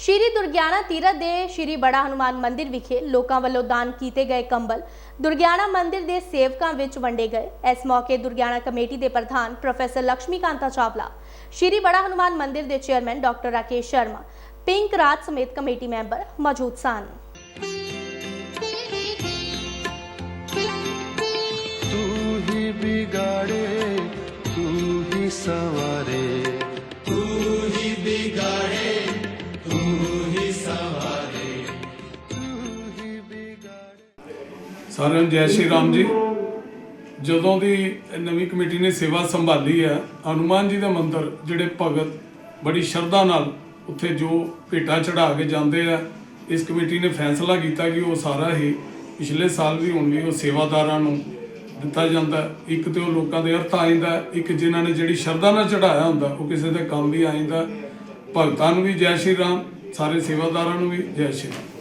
ਸ਼੍ਰੀ ਦੁਰਗਿਆਣਾ ਤੀਰਥ ਦੇ ਸ਼੍ਰੀ ਬੜਾ ਹਨੂਮਾਨ ਮੰਦਿਰ ਵਿਖੇ ਲੋਕਾਂ ਵੱਲੋਂ ਦਾਨ ਕੀਤੇ ਗਏ ਕੰਬਲ ਦੁਰਗਿਆਣਾ ਮੰਦਿਰ ਦੇ ਸੇਵਕਾਂ ਵਿੱਚ ਵੰਡੇ ਗਏ। ਇਸ ਮੌਕੇ ਦੁਰਗਿਆਣਾ ਕਮੇਟੀ ਦੇ ਪ੍ਰਧਾਨ ਪ੍ਰੋਫੈਸਰ ਲక్ష్ਮੀ ਕਾਂਤਾ ਚਾਵਲਾ, ਸ਼੍ਰੀ ਬੜਾ ਹਨੂਮਾਨ ਮੰਦਿਰ ਦੇ chairman doctor Rakesh Sharma, pink ਰਾਤ ਸਮੇਤ ਕਮੇਟੀ ਮੈਂਬਰ ਮੌਜੂਦ ਸਨ। ਸਾਰਿਆਂ ਨੂੰ ਜੈ ਸ਼੍ਰੀ ਰਾਮ ਜੀ। ਜਦੋਂ ਦੀ ਨਵੀਂ ਕਮੇਟੀ ਨੇ ਸੇਵਾ ਸੰਭਾਲੀ ਹੈ, ਹਨੂਮਾਨ ਜੀ ਦਾ ਮੰਦਿਰ, ਜਿਹੜੇ ਭਗਤ ਬੜੀ ਸ਼ਰਧਾ ਨਾਲ ਉੱਥੇ ਜੋ ਭੇਟਾ ਚੜਾ ਕੇ ਜਾਂਦੇ ਆ, ਇਸ ਕਮੇਟੀ ਨੇ ਫੈਸਲਾ ਕੀਤਾ ਕਿ ਉਹ ਸਾਰਾ ਹੀ ਪਿਛਲੇ ਸਾਲ ਵੀ ਹੁਣ ਵੀ ਉਹ ਸੇਵਾਦਾਰਾਂ ਨੂੰ ਦਿੱਤਾ ਜਾਂਦਾ ਇੱਕ ਤੇ ਉਹ ਲੋਕਾਂ ਦੇ ਅਰਥ ਆਇੰਦਾ ਇੱਕ ਜਿਨ੍ਹਾਂ ਨੇ ਜਿਹੜੀ ਸ਼ਰਧਾ ਨਾਲ ਚੜਾਇਆ ਹੁੰਦਾ, ਉਹ ਕਿਸੇ ਦੇ ਕੰਮ ਵੀ ਆਇੰਦਾ ਭਗਤਾਂ ਨੂੰ ਵੀ ਜੈ ਸ਼੍ਰੀ ਰਾਮ, ਸਾਰੇ ਸੇਵਾਦਾਰਾਂ ਨੂੰ ਵੀ ਜੈ ਸ਼੍ਰੀ ਰਾਮ।